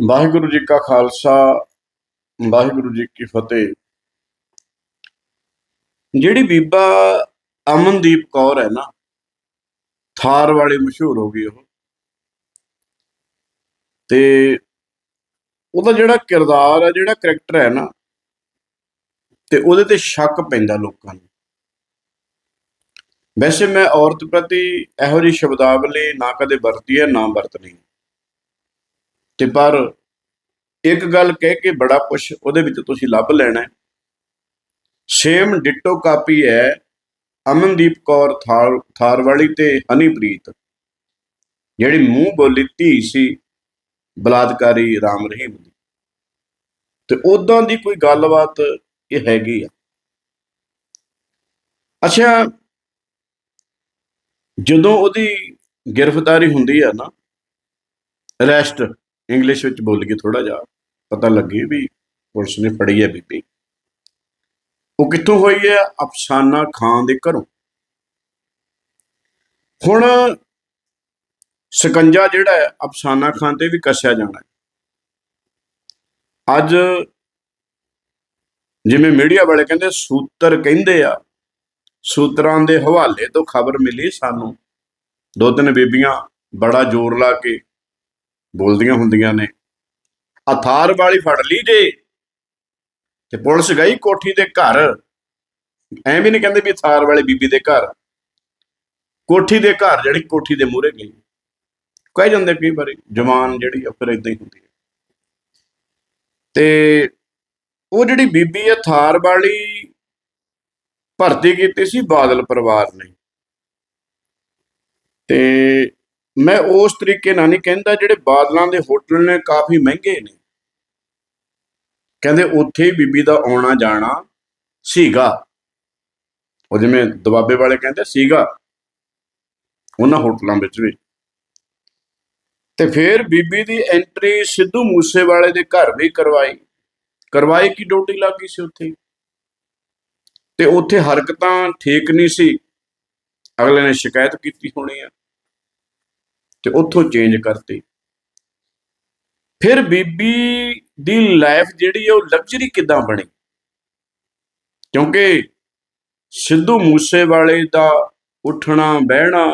ਵਾਹਿਗੁਰੂ ਜੀ ਕਾ ਖਾਲਸਾ, ਵਾਹਿਗੁਰੂ ਜੀ ਕੀ ਫਤਿਹ। ਜਿਹੜੀ ਬੀਬਾ ਅਮਨਦੀਪ ਕੌਰ ਹੈ ਨਾ, ਥਾਰ ਵਾਲੀ ਮਸ਼ਹੂਰ ਹੋ ਗਈ ਉਹ। ਤੇ ਉਹਦਾ ਜਿਹੜਾ ਕਿਰਦਾਰ ਹੈ, ਜਿਹੜਾ ਕਰੈਕਟਰ ਹੈ ਨਾ, ਤੇ ਉਹਦੇ ਤੇ ਸ਼ੱਕ ਪੈਂਦਾ ਲੋਕਾਂ ਨੂੰ। ਵੈਸੇ ਮੈਂ ਔਰਤ ਪ੍ਰਤੀ ਇਹੋ ਜਿਹੀ ਸ਼ਬਦਾਵਲੀ ਨਾ ਕਦੇ ਵਰਤੀ ਹੈ, ਨਾ ਵਰਤਣੀ। ਤੇ ਪਰ ਇੱਕ ਗੱਲ ਕਹਿ ਕੇ ਬੜਾ ਕੁਛ ਉਹਦੇ ਵਿੱਚ ਤੁਸੀਂ ਲੱਭ ਲੈਣਾ ਸੇਮ ਡਿਟੋ ਕਾਪੀ ਹੈ ਅਮਨਦੀਪ ਕੌਰ ਥਾਰ ਥਾਰਵਾਲੀ ਤੇ ਹਨੀਪ੍ਰੀਤ। ਜਿਹੜੀ ਮੂੰਹ ਬੋਲੀ ਧੀ ਸੀ ਬਲਾਤਕਾਰੀ ਰਾਮ ਰਹੀਮ ਦੀ। ਤੇ ਉਦਾਂ ਦੀ ਕੋਈ ਗੱਲਬਾਤ ਇਹ ਹੈਗੀ ਆ। ਅੱਛਾ, ਜਦੋਂ ਉਹਦੀ ਗ੍ਰਿਫਤਾਰੀ ਹੁੰਦੀ ਆ ਨਾ, ਅਰੈਸਟ ਇੰਗਲਿਸ਼ ਵਿੱਚ ਬੋਲ ਕੇ ਥੋੜਾ ਜਿਹਾ ਪਤਾ ਲੱਗੇ ਵੀ ਪੁਲਿਸ ਨੇ ਫੜੀ ਹੈ ਬੀਬੀ। ਉਹ ਕਿੱਥੋਂ ਹੋਈ ਹੈ? ਅਫਸਾਨਾ ਖਾਨ ਦੇ ਘਰੋਂ। ਹੁਣ ਸਕੰਜਾ ਜਿਹੜਾ ਹੈ, ਅਫਸਾਨਾ ਖਾਨ ਤੇ ਵੀ ਕੱਸਿਆ ਜਾਣਾ ਹੈ। ਅੱਜ ਜਿਵੇਂ ਮੀਡੀਆ ਵਾਲੇ ਕਹਿੰਦੇ, ਸੂਤਰ ਕਹਿੰਦੇ ਆ, ਸੂਤਰਾਂ ਦੇ ਹਵਾਲੇ ਤੋਂ ਖਬਰ ਮਿਲੀ ਸਾਨੂੰ। ਦੋ ਤਿੰਨ ਬੀਬੀਆਂ ਬੜਾ ਜ਼ੋਰ ਲਾ ਕੇ ਬੋਲਦੀਆਂ ਹੁੰਦੀਆਂ ਨੇ। ਅਥਾਰ ਵਾਲੀ ਫੜ ਲਈ ਜੇ। ਤੇ ਪੁਲਿਸ ਗਈ ਕੋਠੀ ਦੇ ਘਰ। ਐ ਵੀ ਨਹੀਂ ਕਹਿੰਦੇ ਵੀ ਥਾਰ ਵਾਲੇ ਬੀਬੀ ਦੇ ਘਰ। ਕੋਠੀ ਦੇ ਘਰ ਜਿਹੜੀ ਕੋਠੀ ਦੇ ਮੂਹਰੇ ਗਈ। ਕਹਿ ਜਾਂਦੇ ਕਈ ਵਾਰੀ, ਜਵਾਨ ਜਿਹੜੀ ਆ, ਫਿਰ ਇਦਾਂ ਹੀ ਹੁੰਦੀ ਹੈ ਤੇ ਉਹ ਜਿਹੜੀ ਬੀਬੀ ਹੈ ਥਾਰ ਵਾਲੀ ਭਰਤੀ ਕੀਤੀ ਸੀ ਬਾਦਲ ਪਰਿਵਾਰ ਨੇ। ਤੇ ਮੈਂ ਉਸ ਤਰੀਕੇ ਨਾਲ ਨਹੀਂ ਕਹਿੰਦਾ ਜਿਹੜੇ ਬਾਦਲਾਂ ਦੇ ਹੋਟਲ ਨੇ ਕਾਫੀ ਮਹਿੰਗੇ ਨੇ। ਕਹਿੰਦੇ ਉੱਥੇ ਬੀਬੀ ਦਾ ਆਉਣਾ ਜਾਣਾ ਸੀਗਾ। ਉਹ ਜਿਵੇਂ ਦਬਾਬੇ ਵਾਲੇ ਕਹਿੰਦੇ ਸੀਗਾ ਉਹਨਾਂ ਹੋਟਲਾਂ ਵਿੱਚ ਵੀ। ਤੇ ਫਿਰ ਬੀਬੀ ਦੀ ਐਂਟਰੀ ਸਿੱਧੂ ਮੂਸੇਵਾਲੇ ਦੇ ਘਰ ਵੀ ਕਰਵਾਈ। ਕਰਵਾਈ ਕੀ ਡਿਊਟੀ ਲੱਗੀ ਸੀ ਉੱਥੇ? ਤੇ ਉੱਥੇ ਹਰਕਤਾਂ ਠੀਕ ਨਹੀਂ ਸੀ। ਅਗਲੇ ਨੇ ਸ਼ਿਕਾਇਤ ਕੀਤੀ ਹੋਣੀ ਆ। ਤੇ ਉੱਥੋਂ ਚੇਂਜ ਕਰਤੀ। ਫਿਰ ਬੀਬੀ ਦੀ ਲਾਈਫ ਜਿਹੜੀ ਹੈ ਉਹ ਲਗਜ਼ਰੀ ਕਿਦਾਂ ਬਣੀ? ਕਿਉਂਕਿ ਸਿੱਧੂ ਮੂਸੇਵਾਲੇ ਦਾ ਉੱਠਣਾ, ਬਹਿਣਾ,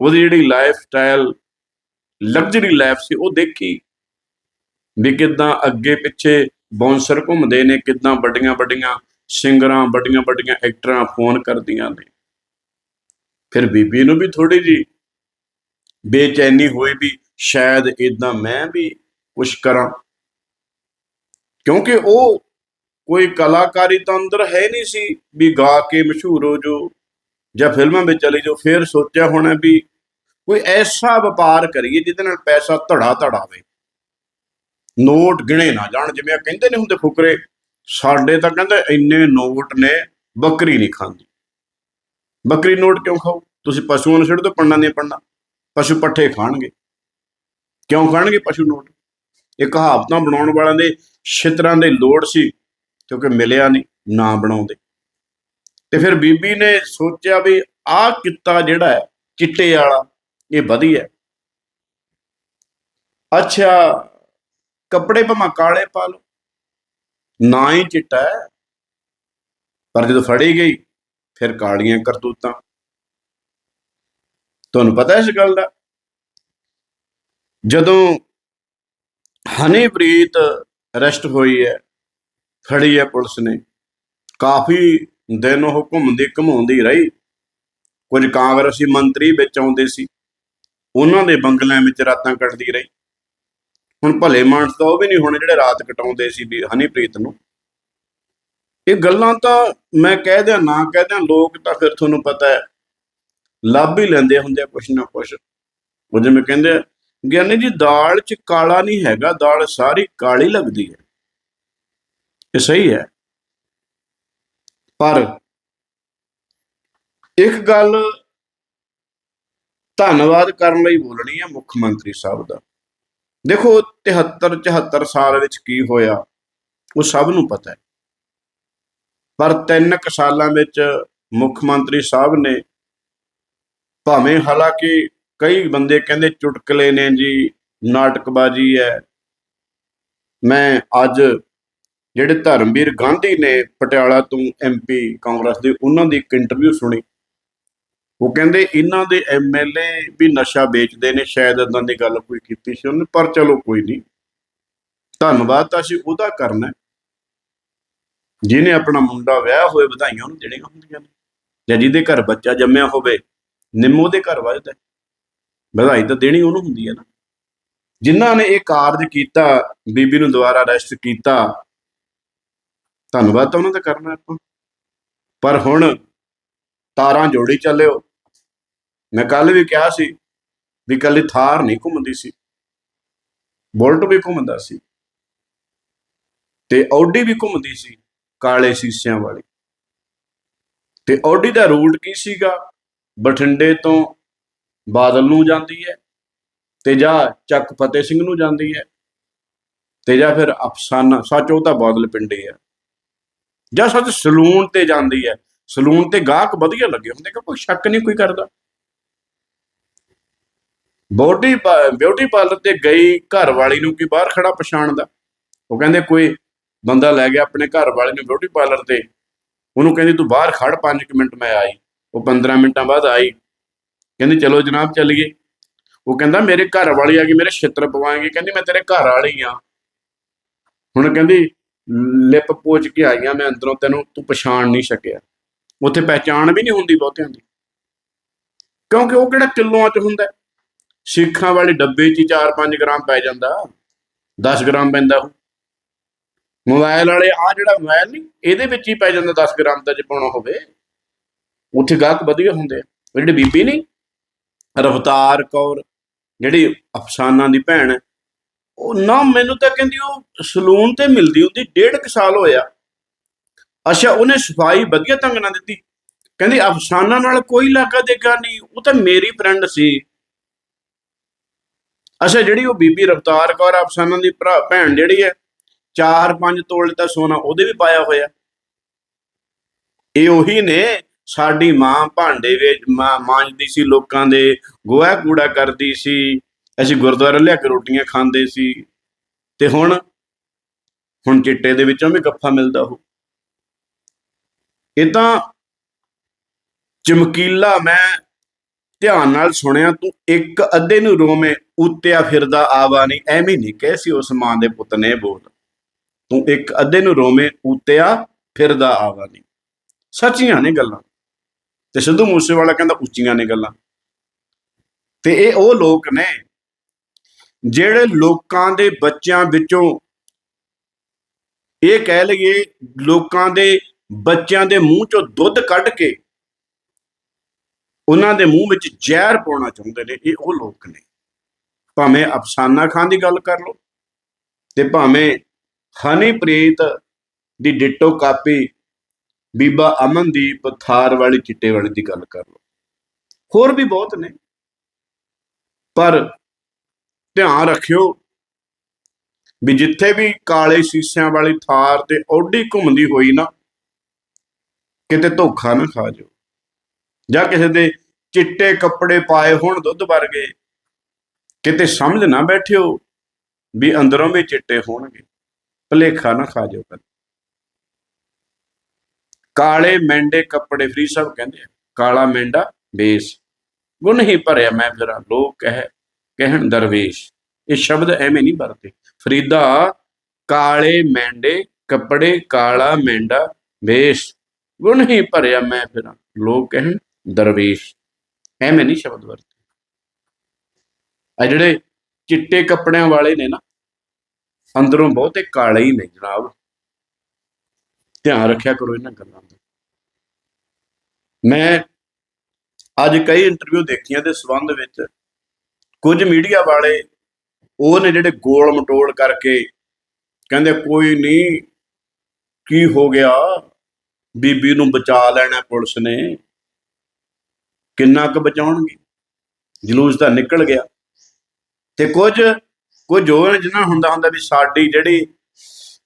ਉਹਦੀ ਜਿਹੜੀ ਲਾਈਫ ਸਟਾਈਲ ਲਗਜ਼ਰੀ ਲਾਈਫ ਸੀ, ਉਹ ਦੇਖੀ ਵੀ ਕਿਦਾਂ ਅੱਗੇ ਪਿੱਛੇ ਬੌਂਸਰ ਘੁੰਮਦੇ ਨੇ, ਕਿਦਾਂ ਵੱਡੀਆਂ ਵੱਡੀਆਂ ਸਿੰਗਰਾਂ, ਵੱਡੀਆਂ ਵੱਡੀਆਂ ਐਕਟਰਾਂ ਫੋਨ ਕਰਦੀਆਂ ਨੇ। ਫਿਰ ਬੀਬੀ ਨੂੰ ਵੀ ਥੋੜੀ ਜੀ ਬੇਚੈਨੀ ਹੋਈ ਵੀ ਸ਼ਾਇਦ ਇਦਾਂ ਮੈਂ ਵੀ ਕੁਝ ਕਰਾਂ। ਕਿਉਂਕਿ ਉਹ ਕੋਈ ਕਲਾਕਾਰੀ ਤਾਂ ਅੰਦਰ ਹੈ ਨਹੀਂ ਸੀ ਵੀ ਗਾ ਕੇ ਮਸ਼ਹੂਰ ਹੋ ਜੋ ਜਾਂ ਫਿਲਮਾਂ ਵਿੱਚ ਚਲੇ ਜਾਓ, ਫਿਰ ਸੋਚਿਆ ਹੋਣਾ ਵੀ ਕੋਈ ਐਸਾ ਵਪਾਰ ਕਰੀਏ ਜਿਹਦੇ ਨਾਲ ਪੈਸਾ ਧੜਾ ਧੜਾਵੇ ਨੋਟ ਗਿਣੇ ਨਾ ਜਾਣ, ਜਿਵੇਂ ਕਹਿੰਦੇ ਨੇ ਹੁੰਦੇ ਫੁਕਰੇ, ਸਾਡੇ ਤਾਂ ਕਹਿੰਦੇ ਇੰਨੇ ਨੋਟ ਨੇ, ਬੱਕਰੀ ਨਹੀਂ ਖਾਂਦੀ। ਬੱਕਰੀ ਨੋਟ ਕਿਉਂ ਖਾਓ? ਤੁਸੀਂ ਪਸ਼ੂਆਂ ਨੂੰ ਛੱਡ ਦਿਓ ਪੰਡਾਂ ਦੀਆਂ ਪੰਡਾਂ। ਪਸ਼ੂ ਪੱਠੇ ਖਾਣਗੇ। ਕਿਉਂ ਖਾਣਗੇ ਪਸ਼ੂ ਨੋਟ ਇਹ ਕਹਾਵਤਾਂ ਬਣਾਉਣ ਵਾਲਿਆਂ ਦੇ ਛਿੱਤਰਾਂ ਦੇ ਲੋੜ ਸੀ, ਕਿਉਂਕਿ ਮਿਲਿਆ ਨਹੀਂ, ਨਾ ਬਣਾਉਂਦੇ। ਤੇ ਫਿਰ ਬੀਬੀ ਨੇ ਸੋਚਿਆ ਵੀ ਆਹ ਕਿੱਤਾ ਜਿਹੜਾ ਹੈ, ਚਿੱਟੇ ਵਾਲਾ, ਇਹ ਵਧੀਆ। ਅੱਛਾ, ਕੱਪੜੇ ਭਾਵੇਂ ਕਾਲੇ ਪਾ ਲਓ, ਨਾ ਹੀ ਚਿੱਟਾ ਹੈ। ਪਰ ਜਦੋਂ ਫੜੀ ਗਈ, ਫਿਰ ਕਾਲੀਆਂ ਕਰਤੂਤਾਂ। ਤੁਹਾਨੂੰ ਪਤਾ ਇਸ ਗੱਲ ਦਾ? ਜਦੋਂ ਹਨੀਪ੍ਰੀਤ ਅਰੈਸਟ ਹੋਈ ਹੈ, ਖੜੀ ਹੈ ਪੁਲਿਸ ਨੇ, ਕਾਫੀ ਦਿਨ ਉਹ ਘੁੰਮਦੀ ਘਮਾਉਂਦੀ ਰਹੀ। ਕੁਝ ਕਾਂਗਰਸੀ ਮੰਤਰੀ ਵਿੱਚ ਆਉਂਦੇ ਸੀ। ਉਹਨਾਂ ਦੇ ਬੰਗਲਿਆਂ ਵਿੱਚ ਰਾਤਾਂ ਕੱਟਦੀ ਰਹੀ। ਹੁਣ ਭਲੇ ਮਾਨਸ ਤਾਂ ਉਹ ਵੀ ਨਹੀਂ ਹੋਣੇ ਜਿਹੜੇ ਰਾਤ ਕਟਾਉਂਦੇ ਸੀ ਵੀ ਹਨੀਪ੍ਰੀਤ ਨੂੰ। ਇਹ ਗੱਲਾਂ ਤਾਂ ਮੈਂ ਕਹਿ ਦਿਆਂ, ਨਾ ਕਹਿ ਦਿਆਂ, ਲੋਕ ਤਾਂ ਫਿਰ ਤੁਹਾਨੂੰ ਪਤਾ ਹੈ ਲੱਭ ਹੀ ਲੈਂਦੇ ਹੁੰਦੇ ਆ ਕੁਛ ਨਾ ਕੁਛ। ਉਹ ਜਿਵੇਂ ਕਹਿੰਦੇ ਆ, ਗਿਆਨੀ ਜੀ ਦਾਲ 'ਚ ਕਾਲਾ ਨਹੀਂ ਹੈਗਾ ਦਾਲ ਸਾਰੀ ਕਾਲੀ ਲੱਗਦੀ ਹੈ। ਇਹ ਸਹੀ ਹੈ। ਪਰ ਇੱਕ ਗੱਲ ਧੰਨਵਾਦ ਕਰਨ ਲਈ ਬੋਲਣੀ ਹੈ ਮੁੱਖ ਮੰਤਰੀ ਸਾਹਿਬ ਦਾ। ਦੇਖੋ 73 74 ਸਾਲ ਵਿੱਚ ਕੀ ਹੋਇਆ ਉਹ ਸਭ ਨੂੰ ਪਤਾ ਹੈ। ਪਰ ਤਿੰਨ ਕੁ ਸਾਲਾਂ ਵਿੱਚ ਮੁੱਖ ਮੰਤਰੀ ਸਾਹਿਬ ਨੇ ਭਾਵੇਂ ਹਾਲਾਂਕਿ ਕਈ ਬੰਦੇ ਕਹਿੰਦੇ ਚੁਟਕਲੇ ਨੇ ਜੀ, ਨਾਟਕਬਾਜ਼ੀ ਹੈ। ਮੈਂ ਅੱਜ ਜਿਹੜੇ ਧਰਮਵੀਰ ਗਾਂਧੀ ਨੇ ਪਟਿਆਲਾ ਤੋਂ ਐਮਪੀ ਕਾਂਗਰਸ ਦੇ ਉਹਨਾਂ ਦੀ ਇੱਕ ਇੰਟਰਵਿਊ ਸੁਣੀ। ਉਹ ਕਹਿੰਦੇ ਇਹਨਾਂ ਦੇ ਐਮਐਲਏ ਵੀ ਨਸ਼ਾ ਵੇਚਦੇ ਨੇ, ਸ਼ਾਇਦ ਇਦਾਂ ਦੀ ਗੱਲ ਕੋਈ ਕੀਤੀ ਸੀ ਉਹਨੇ, ਪਰ ਚਲੋ ਕੋਈ ਨਹੀਂ। ਧੰਨਵਾਦ, ਤਾਂ ਅਸੀਂ ਉਹਦਾ ਕਰਨਾ ਜਿਹਨੇ ਆਪਣਾ ਮੁੰਡਾ ਵਿਆਹ ਹੋਏ, ਵਧਾਈਆਂ ਉਹਨੂੰ ਦੇਣੀਆਂ ਹੁੰਦੀਆਂ ਨੇ। ਜਾਂ ਜਿਹਦੇ ਘਰ ਬੱਚਾ ਜੰਮਿਆ ਹੋਵੇ ਨਿੰਮੋ ਦੇ ਘਰ ਵੱਜਦਾ ਵਧਾਈ ਤਾਂ ਦੇਣੀ ਉਹਨੂੰ ਹੁੰਦੀ ਹੈ ਨਾ। ਜਿਨ੍ਹਾਂ ਨੇ ਇਹ ਕਾਰਜ ਕੀਤਾ, ਬੀਬੀ ਨੂੰ ਦੁਬਾਰਾ ਅਰੈਸਟ ਕੀਤਾ, ਧੰਨਵਾਦ ਤਾਂ ਉਹਨਾਂ ਦਾ ਕਰਨਾ ਆਪਾਂ। ਪਰ ਹੁਣ ਤਾਰਾਂ ਜੋੜੀ ਚੱਲਿਓ। ਮੈਂ ਕੱਲ ਵੀ ਕਿਹਾ ਸੀ ਵੀ ਕੱਲੀ ਥਾਰ ਨਹੀਂ ਘੁੰਮਦੀ ਸੀ। ਬੁਲਟ ਵੀ ਘੁੰਮਦਾ ਸੀ। ਤੇ ਆਡੀ ਵੀ ਘੁੰਮਦੀ ਸੀ, ਕਾਲੇ ਸੀਸਿਆਂ ਵਾਲੀ। ਤੇ ਆਡੀ ਦਾ ਰੂਟ ਕੀ ਸੀਗਾ? ਬਠਿੰਡੇ ਤੋਂ ਬਾਦਲ ਨੂੰ ਜਾਂਦੀ ਹੈ ਤੇ ਜਾਂ ਚੱਕ ਫਤਿਹ ਸਿੰਘ ਨੂੰ ਜਾਂਦੀ ਹੈ ਤੇ ਜਾਂ ਫਿਰ ਅਫਸਾਨਾ, ਸੱਚ ਉਹ ਤਾਂ ਬਾਦਲ ਪਿੰਡੇ ਹੈ ਜਾਂ ਸੱਚ ਸਲੂਨ ਤੇ ਜਾਂਦੀ ਹੈ। ਸਲੂਨ ਤੇ ਗਾਹਕ ਵਧੀਆ ਲੱਗੇ ਹੁੰਦੇ ਕਿ ਕੋਈ ਸ਼ੱਕ ਨਹੀਂ ਕੋਈ ਕਰਦਾ। ਬੋਡੀ ਬਿਊਟੀ ਪਾਰਲਰ ਤੇ ਗਈ ਘਰ ਵਾਲੀ ਨੂੰ ਕੀ ਬਾਹਰ ਖੜਾ ਪਛਾਣਦਾ? ਉਹ ਕਹਿੰਦੇ ਕੋਈ ਬੰਦਾ ਲੈ ਗਿਆ ਆਪਣੇ ਘਰ ਵਾਲੇ ਨੂੰ ਬਿਊਟੀ ਪਾਰਲਰ ਤੇ। ਉਹਨੂੰ ਕਹਿੰਦੀ, ਤੂੰ ਬਾਹਰ ਖੜ 5 ਮਿੰਟ ਮੈਂ ਆਈ। ਉਹ 15 ਮਿੰਟਾਂ ਬਾਅਦ ਆਈ। ਕਹਿੰਦੀ, ਚਲੋ ਜਨਾਬ, ਚੱਲ ਗਏ। ਉਹ ਕਹਿੰਦਾ, ਮੇਰੇ ਘਰ ਵਾਲੀ ਆ ਗਈ ਮੇਰੇ ਛਿੱਤਰ ਪਵਾਏਗੀ। ਕਹਿੰਦੀ, ਮੈਂ ਤੇਰੇ ਘਰ ਵਾਲੀ ਆ। ਹੁਣ ਕਹਿੰਦੀ, ਲਿਪ ਪੋਚ ਕੇ ਆਈਆਂ ਮੈਂ ਅੰਦਰੋਂ ਤੈਨੂੰ, ਤੂੰ ਪਛਾਣ ਨਹੀਂ ਸਕਿਆ। ਉੱਥੇ ਪਹਿਚਾਣ ਵੀ ਨਹੀਂ ਹੁੰਦੀ ਬਹੁਤਿਆਂ ਦੀ। ਕਿਉਂਕਿ ਉਹ ਕਿਹੜਾ ਕਿਲੋਆਂ 'ਚ ਹੁੰਦਾ? ਸਿੱਖਾਂ ਵਾਲੇ ਡੱਬੇ 'ਚ ਹੀ 4-5 ਗ੍ਰਾਮ ਪੈ ਜਾਂਦਾ। 10 ਗ੍ਰਾਮ ਪੈਂਦਾ ਉਹ। ਮੋਬਾਈਲ ਵਾਲੇ ਆ ਜਿਹੜਾ ਮੋਬਾਈਲ ਨਹੀਂ ਇਹਦੇ ਵਿੱਚ ਹੀ ਪੈ ਜਾਂਦਾ 10 ਗ੍ਰਾਮ ਦਾ ਜੇ ਪਾਉਣਾ ਹੋਵੇ। ਉੱਥੇ ਗਾਹਕ ਵਧੀਆ ਹੁੰਦੇ ਆ। ਉਹ ਜਿਹੜੀ ਬੀਬੀ ਨਹੀਂ ਰਵਤਾਰ ਕੌਰ ਜਿਹੜੀ ਅਫਸਾਨਾ ਦੀ ਭੈਣ ਹੈ, ਉਹ ਨਾ ਮੈਨੂੰ ਤਾਂ ਕਹਿੰਦੀ ਉਹ ਸਲੂਨ ਤੇ ਮਿਲਦੀ ਹੁੰਦੀ ਡੇਢ ਕੁ ਸਾਲ ਹੋਇਆ। ਅੱਛਾ ਉਹਨੇ ਸਫ਼ਾਈ ਵਧੀਆ ਢੰਗ ਨਾਲ ਦਿੱਤੀ। ਕਹਿੰਦੀ ਅਫਸਾਨਾ ਨਾਲ ਕੋਈ ਲਾਗਾ ਦੇਗਾ ਨਹੀਂ ਉਹ ਤਾਂ ਮੇਰੀ ਫਰੈਂਡ ਸੀ। ਅੱਛਾ ਜਿਹੜੀ ਉਹ ਬੀਬੀ ਰਫਤਾਰ ਕੌਰ ਅਫਸਾਨਾ ਦੀ ਭਰਾ- ਭੈਣ ਜਿਹੜੀ ਹੈ 4-5 ਤੋਲੇ ਦਾ ਸੋਨਾ ਉਹਦੇ ਵੀ ਪਾਇਆ ਹੋਇਆ। ਇਹ ਉਹੀ ਨੇ ਸਾਡੀ ਮਾਂ ਭਾਂਡੇ ਵਿੱਚ, ਮਾਂ ਮਾਂਜਦੀ ਸੀ ਲੋਕਾਂ ਦੇ, ਗੋਹਾ ਕੂੜਾ ਕਰਦੀ ਸੀ, ਅਸੀਂ ਗੁਰਦੁਆਰੇ ਲਿਆ ਕੇ ਰੋਟੀਆਂ ਖਾਂਦੇ ਸੀ। ਤੇ ਹੁਣ ਹੁਣ ਚਿੱਟੇ ਦੇ ਵਿੱਚੋਂ ਵੀ ਗੱਫਾ ਮਿਲਦਾ ਉਹ। ਇਹ ਤਾਂ ਚਮਕੀਲਾ ਮੈਂ ਧਿਆਨ ਨਾਲ ਸੁਣਿਆ, ਤੂੰ ਇੱਕ ਅੱਧੇ ਨੂੰ ਰੋਵੇਂ, ਉੱਤਿਆ ਫਿਰਦਾ ਆਵਾ ਨਹੀਂ, ਐਵੇਂ ਨਹੀਂ ਕਹਿ ਸੀ ਉਸ ਮਾਂ ਦੇ ਪੁੱਤ ਨੇ ਬੋਲ। ਤੂੰ ਇੱਕ ਅੱਧੇ ਨੂੰ ਰੋਵੇਂ, ਉੱਤਿਆ ਫਿਰਦਾ ਆਵਾ ਨਹੀਂ। ਸੱਚੀਆਂ ਨੇ ਗੱਲਾਂ। ਤੇ ਸਿੱਧੂ ਮੂਸੇਵਾਲਾ ਕਹਿੰਦਾ ਉੱਚੀਆਂ ਨੇ ਗੱਲਾਂ। ਤੇ ਇਹ ਉਹ ਲੋਕ ਨੇ ਜਿਹੜੇ ਲੋਕਾਂ ਦੇ ਬੱਚਿਆਂ ਵਿੱਚੋਂ ਇਹ ਕਹਿ ਲਈਏ ਲੋਕਾਂ ਦੇ ਬੱਚਿਆਂ ਦੇ ਮੂੰਹ ਚੋਂ ਦੁੱਧ ਕੱਢ ਕੇ ਉਹਨਾਂ ਦੇ ਮੂੰਹ ਵਿੱਚ ਜ਼ਹਿਰ ਪਾਉਣਾ ਚਾਹੁੰਦੇ ਨੇ, ਇਹ ਉਹ ਲੋਕ ਨੇ। ਭਾਵੇਂ ਅਫਸਾਨਾ ਖਾਨ ਦੀ ਗੱਲ ਕਰ ਲਓ ਤੇ ਭਾਵੇਂ ਹਨੀਪ੍ਰੀਤ ਦੀ ਡਿਟੋ ਕਾਪੀ ਬੀਬਾ ਅਮਨਦੀਪ ਥਾਰ ਵਾਲੀ ਚਿੱਟੇ ਵਾਲੀ ਦੀ ਗੱਲ ਕਰ ਲਓ। ਹੋਰ ਵੀ ਬਹੁਤ ਨੇ। ਪਰ ਧਿਆਨ ਰੱਖਿਓ ਵੀ ਜਿੱਥੇ ਵੀ ਕਾਲੇ ਸ਼ੀਸ਼ਿਆਂ ਵਾਲੀ ਥਾਰ ਤੇ ਔਡੀ ਘੁੰਮਦੀ ਹੋਈ ਨਾ, ਕਿਤੇ ਧੋਖਾ ਨਾ ਖਾ ਜਾਓ। ਜਾਂ ਕਿਸੇ ਦੇ ਚਿੱਟੇ ਕੱਪੜੇ ਪਾਏ ਹੋਣ ਦੁੱਧ ਵਰਗੇ, ਕਿਤੇ ਸਮਝ ਨਾ ਬੈਠਿਓ ਵੀ ਅੰਦਰੋਂ ਵੀ ਚਿੱਟੇ ਹੋਣਗੇ। ਭਲੇਖਾ ਨਾ ਖਾ ਜਾਓ ਕਦੇ। ਕਾਲੇ ਮੈਂਡੇ ਕੱਪੜੇ ਫਰੀ ਸਾਹਿਬ ਕਹਿੰਦੇ ਆ, ਕਾਲਾ ਮੈਂਡਾ ਬੇਸ। ਗੁਣ ਹੀ ਭਰਿਆ ਮੈਂ ਫਿਰਾਂ ਲੋਕ ਕਹਿ, ਕਹਿਣ ਦਰਵੇਸ਼। ਇਹ ਸ਼ਬਦ ਐਵੇਂ ਨਹੀਂ ਵਰਤੇ। ਫਰੀਦਾ, ਕਾਲੇ ਮੈਂਡੇ ਕੱਪੜੇ, ਕਾਲਾ ਮੈਂਡਾ ਬੇਸ। ਗੁਣ ਹੀ ਭਰਿਆ ਮੈਂ ਫਿਰਾਂ ਲੋਕ ਕਹਿਣ ਦਰਵੇਸ਼। ਐਵੇਂ ਨਹੀਂ ਸ਼ਬਦ ਵਰਤੇ। ਆ ਜਿਹੜੇ ਚਿੱਟੇ ਕੱਪੜਿਆਂ ਵਾਲੇ ਨੇ ਨਾ, ਅੰਦਰੋਂ ਬਹੁਤੇ ਕਾਲੇ ਹੀ ਨੇ ਜਨਾਬ। ਧਿਆਨ ਰੱਖਿਆ ਕਰੋ ਇਹਨਾਂ ਗੱਲਾਂ ਦਾ। ਮੈਂ ਅੱਜ ਕਈ ਇੰਟਰਵਿਊ ਦੇਖੀਆਂ ਦੇ ਸਬੰਧ ਵਿੱਚ ਕੁਝ ਮੀਡੀਆ ਵਾਲੇ ਉਹ ਨੇ ਜਿਹੜੇ ਗੋਲ ਮਟੋਲ ਕਰਕੇ ਕਹਿੰਦੇ ਕੋਈ ਨਹੀਂ ਕੀ ਹੋ ਗਿਆ? ਬੀਬੀ ਨੂੰ ਬਚਾ ਲੈਣਾ ਪੁਲਿਸ ਨੇ। ਕਿੰਨਾ ਕੁ ਬਚਾਉਣਗੇ? ਜਲੂਸ ਤਾਂ ਨਿਕਲ ਗਿਆ। ਤੇ ਕੁਝ ਕੁਝ ਹੋਰ ਜਿਹਨਾਂ ਹੁੰਦਾ ਹੁੰਦਾ ਵੀ ਸਾਡੀ ਜਿਹੜੀ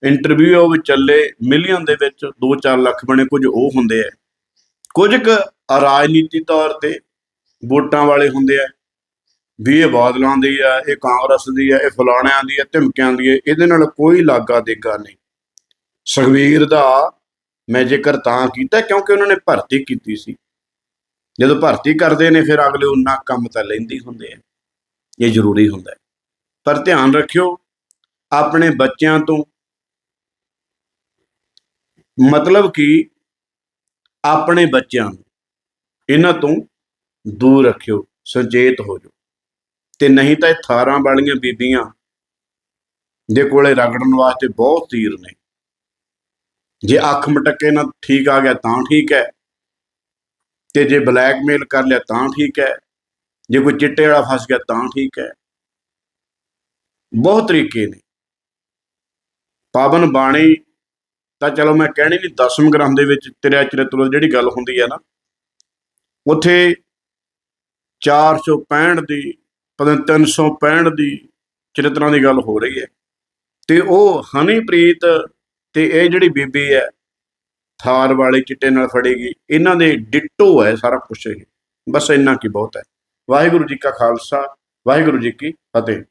ਇੰਟਰਵਿਊ ਉਹ ਚੱਲੇ ਮਿਲੀਅਨ ਦੇ ਵਿੱਚ 2-4 ਲੱਖ ਬਣੇ, ਕੁਝ ਉਹ ਹੁੰਦੇ ਆ। ਕੁਝ ਕੁ ਰਾਜਨੀਤੀ ਤੌਰ ਤੇ ਵੋਟਾਂ ਵਾਲੇ ਹੁੰਦੇ ਆ, ਵੀ ਇਹ ਬਾਦਲਾਂ ਦੀ ਆ, ਇਹ ਕਾਂਗਰਸ ਦੀ ਆ, ਇਹ ਫਲਾਣਿਆਂ ਦੀ ਆ, ਧਮਕਿਆਂ ਦੀ ਆ, ਇਹਦੇ ਨਾਲ ਕੋਈ ਲਾਗਾ ਦੇਗਾ ਨਹੀਂ। ਸੁਖਵੀਰ ਦਾ ਮੈਂ ਜ਼ਿਕਰ ਤਾਂ ਕੀਤਾ, ਕਿਉਂਕਿ ਉਹਨਾਂ ਨੇ ਭਰਤੀ ਕੀਤੀ ਸੀ। ਜਦੋਂ ਭਰਤੀ ਕਰਦੇ ਨੇ, ਫਿਰ ਅਗਲੇ ਉਹਨਾਂ ਕੰਮ ਤਾਂ ਲੈਂਦੇ ਹੁੰਦੇ ਆ। ਇਹ ਜ਼ਰੂਰੀ ਹੁੰਦਾ ਪਰ ਧਿਆਨ ਰੱਖਿਓ, ਆਪਣੇ ਬੱਚਿਆਂ ਤੋਂ ਮਤਲਬ ਕਿ ਆਪਣੇ ਬੱਚਿਆਂ ਨੂੰ, ਇਹਨਾਂ ਤੋਂ ਦੂਰ ਰੱਖਿਓ, ਸੁਚੇਤ ਹੋ ਜਾਓ। ਤੇ ਨਹੀਂ ਤਾਂ ਇਹ ਥਾਰਾਂ ਵਾਲੀਆਂ ਬੀਬੀਆਂ ਦੇ ਕੋਲੇ ਰਗੜਨ ਵਾਸਤੇ ਬਹੁਤ ਤੀਰ ਨੇ। ਜੇ ਅੱਖ ਮਟਕੇ ਨਾਲ ਠੀਕ ਆ ਗਿਆ ਤਾਂ ਠੀਕ ਹੈ। ਤੇ ਜੇ ਬਲੈਕਮੇਲ ਕਰ ਲਿਆ ਤਾਂ ਠੀਕ ਹੈ। ਜੇ ਕੋਈ ਚਿੱਟੇ ਵਾਲਾ ਫਸ ਗਿਆ ਤਾਂ ਠੀਕ ਹੈ। ਬਹੁਤ ਤਰੀਕੇ ਨੇ। ਪਾਵਨ ਬਾਣੀ ਤਾਂ ਚਲੋ ਮੈਂ ਕਹਿਣੀ ਨਹੀਂ ਦਸਮ ਗ੍ਰੰਥ ਦੇ ਵਿੱਚ ਤੇਰਿਆ ਚਰਿਤ੍ਰ ਜਿਹੜੀ ਗੱਲ ਹੁੰਦੀ ਹੈ ਨਾ, ਉੱਥੇ 465 ਦੀ, ਪਤਾ ਨੀ 365 ਦੀ ਚਰਿਤਰਾਂ ਦੀ ਗੱਲ ਹੋ ਰਹੀ ਹੈ। ਤੇ ਉਹ ਹਨੀਪ੍ਰੀਤ ਤੇ ਇਹ ਜਿਹੜੀ ਬੀਬੀ ਹੈ, ਥਾਰ ਵਾਲੇ ਚਿੱਟੇ ਨਾਲ ਫੜੇਗੀ, ਇਹਨਾਂ ਦੇ ਡਿੱਟੋ ਹੈ ਸਾਰਾ ਕੁਝ ਇਹ। ਬਸ ਇੰਨਾ ਕੀ ਬਹੁਤ ਹੈ। ਵਾਹਿਗੁਰੂ ਜੀ ਕਾ ਖਾਲਸਾ, ਵਾਹਿਗੁਰੂ ਜੀ ਕੀ ਫਤਿਹ।